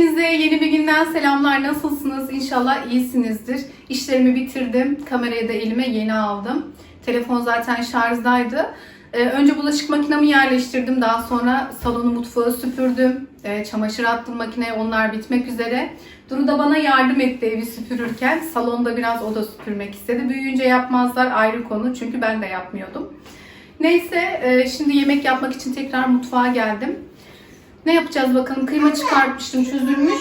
Hepinize yeni bir günden selamlar. Nasılsınız? İnşallah iyisinizdir. İşlerimi bitirdim. Kamerayı da elime yeni aldım. Telefon zaten şarjdaydı. Ee, önce bulaşık makinemi yerleştirdim. Daha sonra salonu mutfağı süpürdüm. Ee, çamaşır attım makineye. Onlar bitmek üzere. Duru da bana yardım etti evi süpürürken. Salonda biraz o da süpürmek istedi. Büyüyünce yapmazlar ayrı konu. Çünkü ben de yapmıyordum. Neyse e, şimdi yemek yapmak için tekrar mutfağa geldim. Ne yapacağız bakalım? Kıyma çıkartmıştım çözülmüş.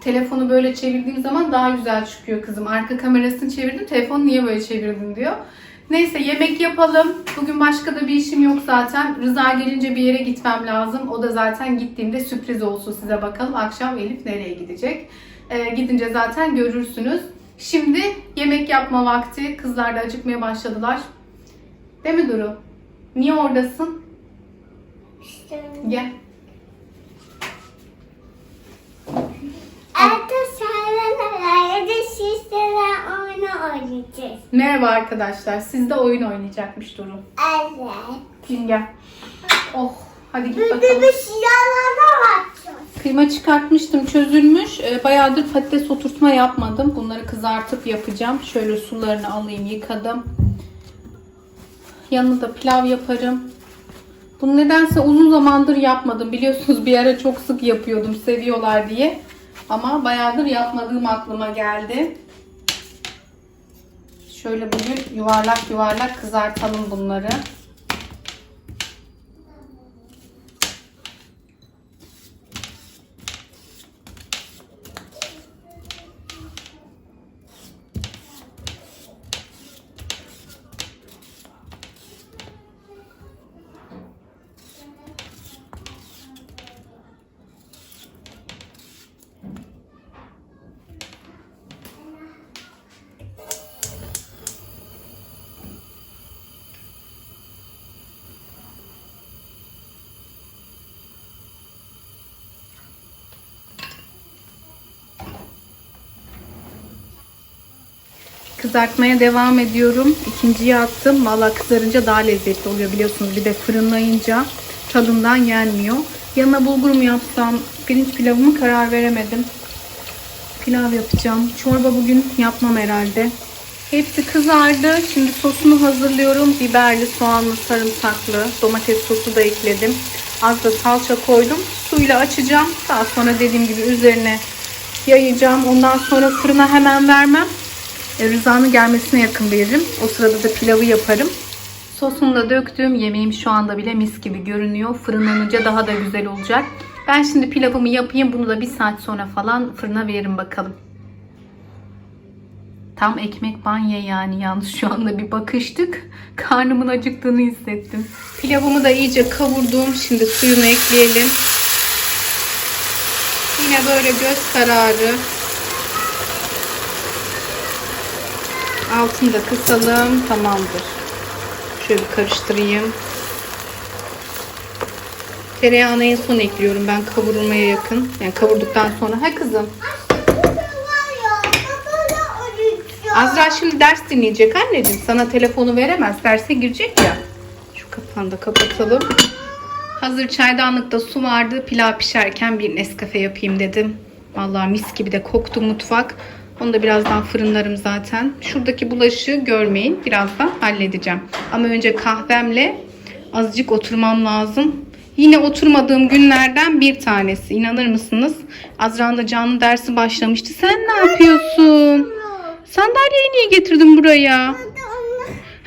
Telefonu böyle çevirdiğim zaman daha güzel çıkıyor kızım. Arka kamerasını çevirdim. Telefonu niye böyle çevirdin diyor. Neyse yemek yapalım. Bugün başka da bir işim yok zaten. Rıza gelince bir yere gitmem lazım. O da zaten gittiğimde sürpriz olsun size bakalım. Akşam Elif nereye gidecek? Ee, gidince zaten görürsünüz. Şimdi yemek yapma vakti. Kızlar da acıkmaya başladılar. Değil mi Duru? Niye oradasın? Gel. oynayacağız. Merhaba arkadaşlar. Siz de oyun oynayacakmış Duru. Evet. Gel gel. Oh hadi git bakalım. bir silahlara bakacağız. Kıyma çıkartmıştım çözülmüş. Ee, bayağıdır patates oturtma yapmadım. Bunları kızartıp yapacağım. Şöyle sularını alayım yıkadım. Yanına da pilav yaparım. Bunu nedense uzun zamandır yapmadım. Biliyorsunuz bir ara çok sık yapıyordum seviyorlar diye. Ama bayağıdır yapmadığım aklıma geldi. Şöyle bugün yuvarlak yuvarlak kızartalım bunları. Kızartmaya devam ediyorum. İkinciyi attım. Valla kızarınca daha lezzetli oluyor biliyorsunuz. Bir de fırınlayınca tadından yenmiyor. Yanına bulgur mu yapsam, pirinç pilavı karar veremedim. Pilav yapacağım. Çorba bugün yapmam herhalde. Hepsi kızardı. Şimdi sosunu hazırlıyorum. Biberli, soğanlı, sarımsaklı. Domates sosu da ekledim. Az da salça koydum. Suyla açacağım. Daha sonra dediğim gibi üzerine yayacağım. Ondan sonra fırına hemen vermem. E, Rıza'nın gelmesine yakın veririm. O sırada da pilavı yaparım. Sosunu da döktüm. Yemeğim şu anda bile mis gibi görünüyor. Fırınlanınca daha da güzel olacak. Ben şimdi pilavımı yapayım. Bunu da bir saat sonra falan fırına veririm bakalım. Tam ekmek banye yani. Yalnız şu anda bir bakıştık. Karnımın acıktığını hissettim. Pilavımı da iyice kavurdum. Şimdi suyunu ekleyelim. Yine böyle göz kararı Altını da kısalım. Tamamdır. Şöyle bir karıştırayım. Tereyağını en son ekliyorum ben kavurulmaya yakın. Yani kavurduktan sonra. Ha kızım. Azra şimdi ders dinleyecek anneciğim. Sana telefonu veremez. Derse girecek ya. Şu kapağını da kapatalım. Hazır çaydanlıkta su vardı. Pilav pişerken bir Nescafe yapayım dedim. Vallahi mis gibi de koktu mutfak. Onu da birazdan fırınlarım zaten. Şuradaki bulaşığı görmeyin. Birazdan halledeceğim. Ama önce kahvemle azıcık oturmam lazım. Yine oturmadığım günlerden bir tanesi. İnanır mısınız? Azra'nın da canlı dersi başlamıştı. Sen ne yapıyorsun? Sandalyeyi niye getirdin buraya?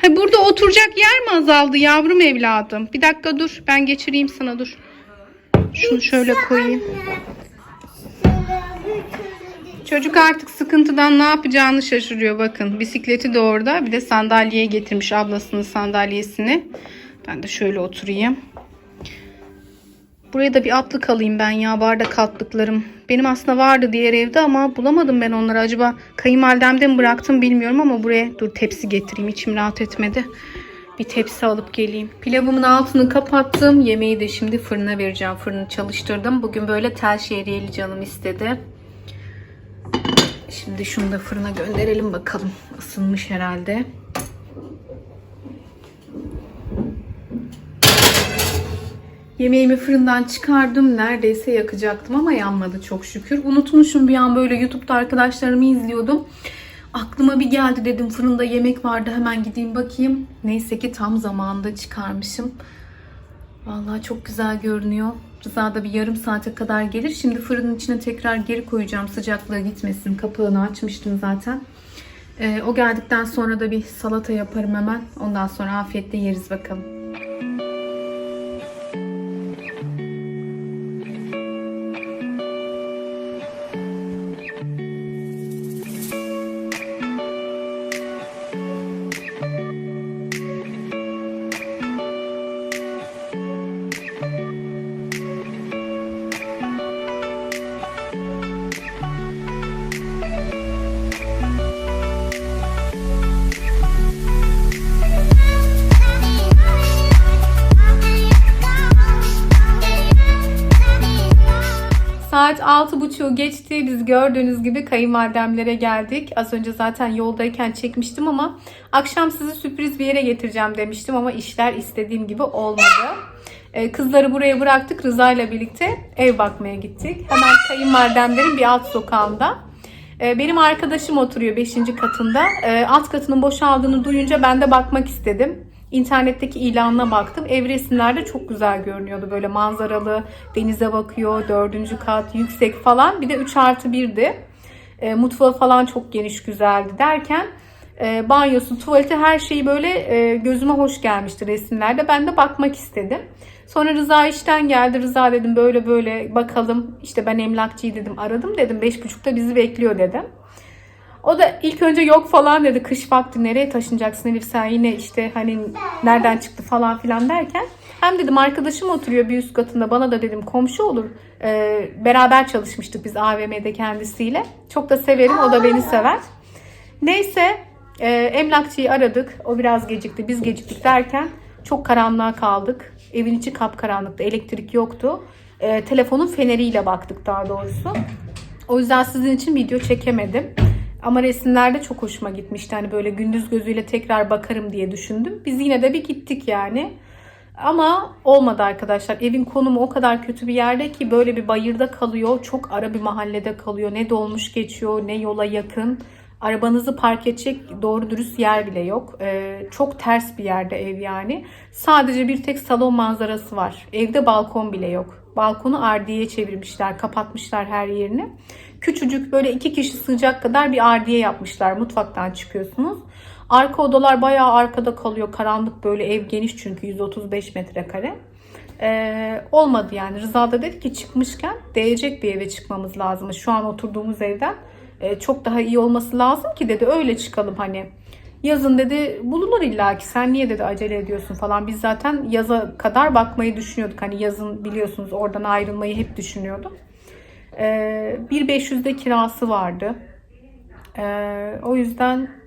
Ha, burada oturacak yer mi azaldı yavrum evladım? Bir dakika dur. Ben geçireyim sana dur. Şunu şöyle koyayım. Çocuk artık sıkıntıdan ne yapacağını şaşırıyor bakın. Bisikleti de orada. Bir de sandalyeye getirmiş ablasının sandalyesini. Ben de şöyle oturayım. Buraya da bir atlık alayım ben ya. Bardak atlıklarım. Benim aslında vardı diğer evde ama bulamadım ben onları. Acaba kayınvalidemde mi bıraktım bilmiyorum ama buraya dur tepsi getireyim. İçim rahat etmedi. Bir tepsi alıp geleyim. Pilavımın altını kapattım. Yemeği de şimdi fırına vereceğim. Fırını çalıştırdım. Bugün böyle tel şehriyeli canım istedi. Şimdi şunu da fırına gönderelim bakalım. Isınmış herhalde. Yemeğimi fırından çıkardım. Neredeyse yakacaktım ama yanmadı çok şükür. Unutmuşum bir an böyle YouTube'da arkadaşlarımı izliyordum. Aklıma bir geldi dedim fırında yemek vardı hemen gideyim bakayım. Neyse ki tam zamanında çıkarmışım. Vallahi çok güzel görünüyor. Rıza da bir yarım saate kadar gelir. Şimdi fırının içine tekrar geri koyacağım sıcaklığa gitmesin. Kapağını açmıştım zaten. Ee, o geldikten sonra da bir salata yaparım hemen. Ondan sonra afiyetle yeriz bakalım. Saat 6.30'u geçti. Biz gördüğünüz gibi kayınvalidemlere geldik. Az önce zaten yoldayken çekmiştim ama akşam sizi sürpriz bir yere getireceğim demiştim ama işler istediğim gibi olmadı. Ee, Kızları buraya bıraktık. Rıza ile birlikte ev bakmaya gittik. Hemen kayınvalidemlerin bir alt sokağında. Ee, Benim arkadaşım oturuyor 5. katında. Ee, Alt katının boşaldığını duyunca ben de bakmak istedim. İnternetteki ilanına baktım. Ev resimlerde çok güzel görünüyordu. Böyle manzaralı, denize bakıyor, dördüncü kat, yüksek falan. Bir de 3 artı 1'di. E, mutfağı falan çok geniş, güzeldi derken e, banyosu, tuvaleti her şeyi böyle e, gözüme hoş gelmişti resimlerde. Ben de bakmak istedim. Sonra Rıza işten geldi. Rıza dedim böyle böyle bakalım. İşte ben emlakçıyı dedim aradım dedim. 5.30'da bizi bekliyor dedim. O da ilk önce yok falan dedi. Kış vakti nereye taşınacaksın Elif sen yine işte hani nereden çıktı falan filan derken. Hem dedim arkadaşım oturuyor bir üst katında bana da dedim komşu olur. Ee, beraber çalışmıştık biz AVM'de kendisiyle. Çok da severim o da beni sever. Neyse e, emlakçıyı aradık. O biraz gecikti biz geciktik derken çok karanlığa kaldık. Evin içi kapkaranlıktı elektrik yoktu. E, telefonun feneriyle baktık daha doğrusu. O yüzden sizin için video çekemedim. Ama resimlerde çok hoşuma gitmişti. Hani böyle gündüz gözüyle tekrar bakarım diye düşündüm. Biz yine de bir gittik yani. Ama olmadı arkadaşlar. Evin konumu o kadar kötü bir yerde ki böyle bir bayırda kalıyor. Çok ara bir mahallede kalıyor. Ne dolmuş geçiyor ne yola yakın. Arabanızı park edecek doğru dürüst yer bile yok. Ee, çok ters bir yerde ev yani. Sadece bir tek salon manzarası var. Evde balkon bile yok. Balkonu ardiyeye çevirmişler, kapatmışlar her yerini. Küçücük böyle iki kişi sığacak kadar bir ardiye yapmışlar. Mutfaktan çıkıyorsunuz. Arka odalar bayağı arkada kalıyor. Karanlık böyle ev geniş çünkü 135 metrekare. Ee, olmadı yani. Rıza da dedi ki çıkmışken değecek bir eve çıkmamız lazım. Şu an oturduğumuz evden e, çok daha iyi olması lazım ki dedi öyle çıkalım hani. Yazın dedi bulunur illa ki sen niye dedi acele ediyorsun falan. Biz zaten yaza kadar bakmayı düşünüyorduk. Hani yazın biliyorsunuz oradan ayrılmayı hep düşünüyordum. Ee, 1.500'de kirası vardı. Ee, o yüzden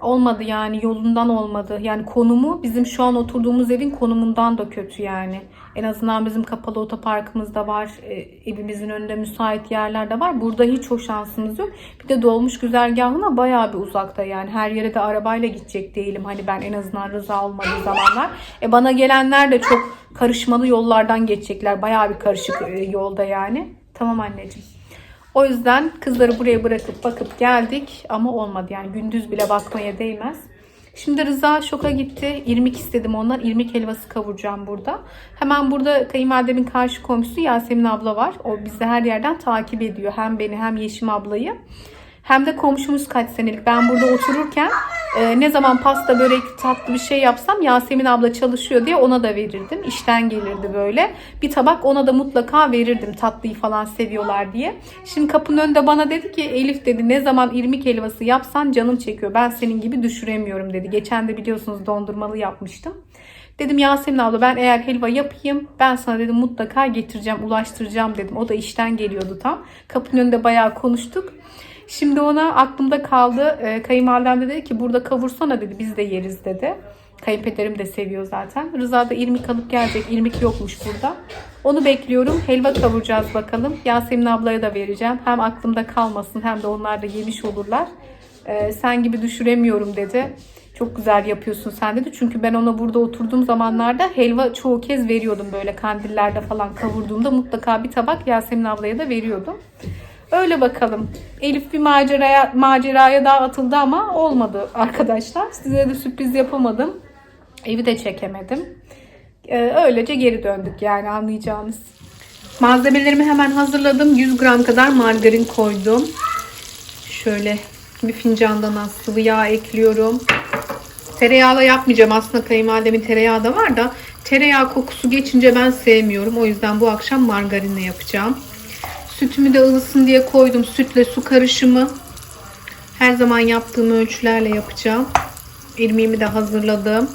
olmadı yani yolundan olmadı. Yani konumu bizim şu an oturduğumuz evin konumundan da kötü yani. En azından bizim kapalı otoparkımız da var. E, evimizin önünde müsait yerler de var. Burada hiç o şansımız yok. Bir de dolmuş güzergahına bayağı bir uzakta yani. Her yere de arabayla gidecek değilim. Hani ben en azından rıza olmadığı zamanlar. E bana gelenler de çok karışmalı yollardan geçecekler. Bayağı bir karışık e, yolda yani. Tamam anneciğim. O yüzden kızları buraya bırakıp bakıp geldik ama olmadı yani gündüz bile bakmaya değmez. Şimdi Rıza şoka gitti. İrmik istedim ondan. İrmik helvası kavuracağım burada. Hemen burada kayınvalidemin karşı komşusu Yasemin abla var. O bizi her yerden takip ediyor. Hem beni hem Yeşim ablayı. Hem de komşumuz kaç senelik. Ben burada otururken e, ne zaman pasta, börek, tatlı bir şey yapsam Yasemin abla çalışıyor diye ona da verirdim. İşten gelirdi böyle. Bir tabak ona da mutlaka verirdim. Tatlıyı falan seviyorlar diye. Şimdi kapının önünde bana dedi ki Elif dedi ne zaman irmik helvası yapsan canım çekiyor. Ben senin gibi düşüremiyorum dedi. Geçen de biliyorsunuz dondurmalı yapmıştım. Dedim Yasemin abla ben eğer helva yapayım ben sana dedim mutlaka getireceğim, ulaştıracağım dedim. O da işten geliyordu tam. Kapının önünde bayağı konuştuk. Şimdi ona aklımda kaldı. E, kayınvalidem de dedi ki burada kavursana dedi biz de yeriz dedi. Kayınpederim de seviyor zaten. Rıza da irmik alıp gelecek. İrmik yokmuş burada. Onu bekliyorum. Helva kavuracağız bakalım. Yasemin ablaya da vereceğim. Hem aklımda kalmasın hem de onlar da yemiş olurlar. E, sen gibi düşüremiyorum dedi. Çok güzel yapıyorsun sen dedi. Çünkü ben ona burada oturduğum zamanlarda helva çoğu kez veriyordum böyle kandillerde falan kavurduğumda mutlaka bir tabak Yasemin ablaya da veriyordum. Öyle bakalım. Elif bir maceraya maceraya daha atıldı ama olmadı arkadaşlar. Size de sürpriz yapamadım. Evi de çekemedim. Ee, öylece geri döndük yani anlayacağınız. Malzemelerimi hemen hazırladım. 100 gram kadar margarin koydum. Şöyle bir fincandan az sıvı yağ ekliyorum. Tereyağla yapmayacağım. Aslında kayınvalidemin tereyağı da var da tereyağı kokusu geçince ben sevmiyorum. O yüzden bu akşam margarinle yapacağım. Sütümü de ılısın diye koydum. Sütle su karışımı. Her zaman yaptığım ölçülerle yapacağım. İrmiğimi de hazırladım.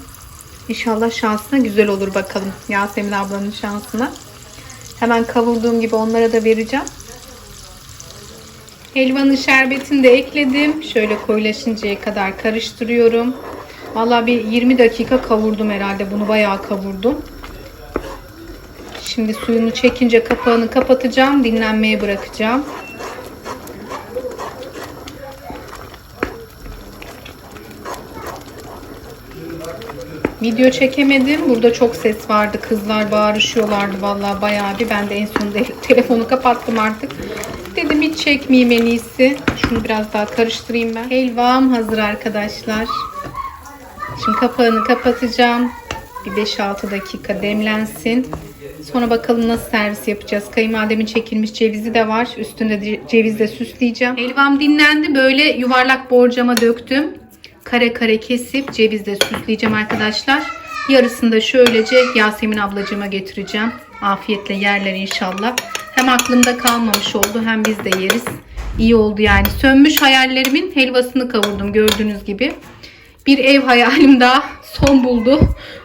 İnşallah şansına güzel olur bakalım. Yasemin ablanın şansına. Hemen kavurduğum gibi onlara da vereceğim. Helvanın şerbetini de ekledim. Şöyle koyulaşıncaya kadar karıştırıyorum. Vallahi bir 20 dakika kavurdum herhalde. Bunu bayağı kavurdum. Şimdi suyunu çekince kapağını kapatacağım. Dinlenmeye bırakacağım. Video çekemedim. Burada çok ses vardı. Kızlar bağırışıyorlardı vallahi bayağı bir. Ben de en sonunda telefonu kapattım artık. Dedim hiç çekmeyeyim en iyisi. Şunu biraz daha karıştırayım ben. Helvam hazır arkadaşlar. Şimdi kapağını kapatacağım. Bir 5-6 dakika demlensin. Sonra bakalım nasıl servis yapacağız. Kayınvalidemin çekilmiş cevizi de var. Üstünde de cevizle süsleyeceğim. Helvam dinlendi. Böyle yuvarlak borcama döktüm. Kare kare kesip cevizle süsleyeceğim arkadaşlar. Yarısını da şöylece Yasemin ablacığıma getireceğim. Afiyetle yerler inşallah. Hem aklımda kalmamış oldu hem biz de yeriz. İyi oldu yani. Sönmüş hayallerimin helvasını kavurdum gördüğünüz gibi. Bir ev hayalim daha son buldu.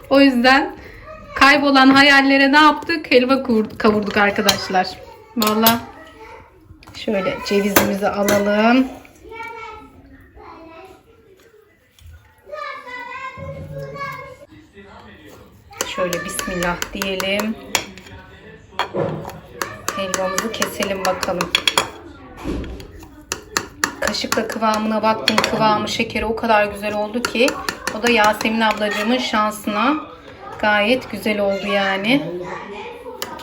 O yüzden kaybolan hayallere ne yaptık? Helva kavur- kavurduk arkadaşlar. Valla şöyle cevizimizi alalım. Şöyle bismillah diyelim. Helvamızı keselim bakalım. Kaşıkla kıvamına baktım. Kıvamı, şekeri o kadar güzel oldu ki. O da Yasemin ablacığımın şansına gayet güzel oldu yani.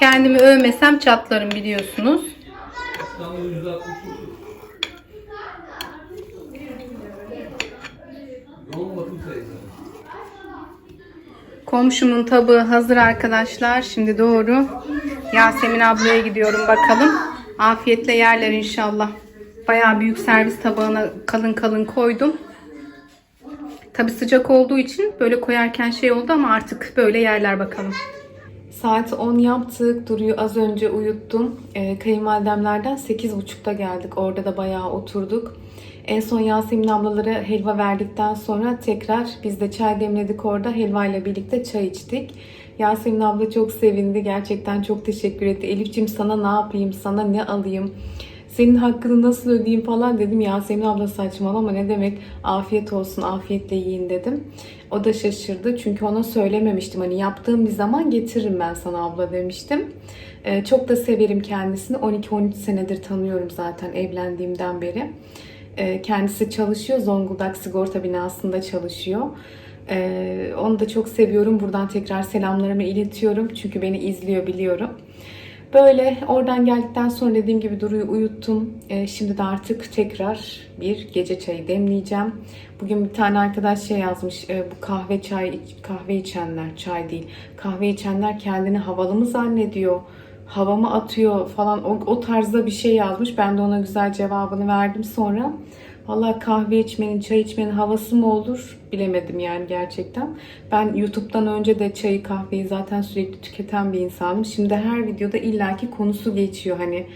Kendimi övmesem çatlarım biliyorsunuz. Komşumun tabağı hazır arkadaşlar. Şimdi doğru Yasemin ablaya gidiyorum bakalım. Afiyetle yerler inşallah. Bayağı büyük servis tabağına kalın kalın koydum. Tabi sıcak olduğu için böyle koyarken şey oldu ama artık böyle yerler bakalım. Saat 10 yaptık. Duru'yu az önce uyuttum. Ee, kayınvalidemlerden 8.30'da geldik. Orada da bayağı oturduk. En son Yasemin ablalara helva verdikten sonra tekrar biz de çay demledik orada. Helva ile birlikte çay içtik. Yasemin abla çok sevindi. Gerçekten çok teşekkür etti. Elif'ciğim sana ne yapayım? Sana ne alayım? Senin hakkını nasıl ödeyeyim falan dedim. Yasemin abla saçmalama ne demek afiyet olsun afiyetle yiyin dedim. O da şaşırdı çünkü ona söylememiştim. Hani yaptığım bir zaman getiririm ben sana abla demiştim. Ee, çok da severim kendisini. 12-13 senedir tanıyorum zaten evlendiğimden beri. Ee, kendisi çalışıyor. Zonguldak sigorta binasında çalışıyor. Ee, onu da çok seviyorum. Buradan tekrar selamlarımı iletiyorum. Çünkü beni izliyor biliyorum. Böyle oradan geldikten sonra dediğim gibi Duru'yu uyuttum. Ee, şimdi de artık tekrar bir gece çayı demleyeceğim. Bugün bir tane arkadaş şey yazmış. e, bu kahve çay kahve içenler çay değil. Kahve içenler kendini havalı mı zannediyor? Hava mı atıyor falan o, o tarzda bir şey yazmış. Ben de ona güzel cevabını verdim sonra. Vallahi kahve içmenin, çay içmenin havası mı olur bilemedim yani gerçekten. Ben YouTube'dan önce de çayı, kahveyi zaten sürekli tüketen bir insanım. Şimdi her videoda illaki konusu geçiyor hani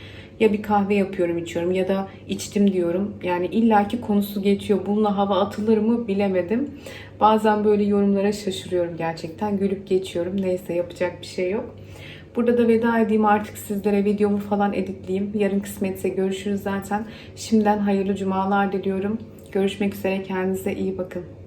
ya bir kahve yapıyorum içiyorum ya da içtim diyorum. Yani illaki konusu geçiyor. Bununla hava atılır mı bilemedim. Bazen böyle yorumlara şaşırıyorum gerçekten. Gülüp geçiyorum. Neyse yapacak bir şey yok. Burada da veda edeyim artık sizlere videomu falan editleyeyim. Yarın kısmetse görüşürüz zaten. Şimdiden hayırlı cumalar diliyorum. Görüşmek üzere kendinize iyi bakın.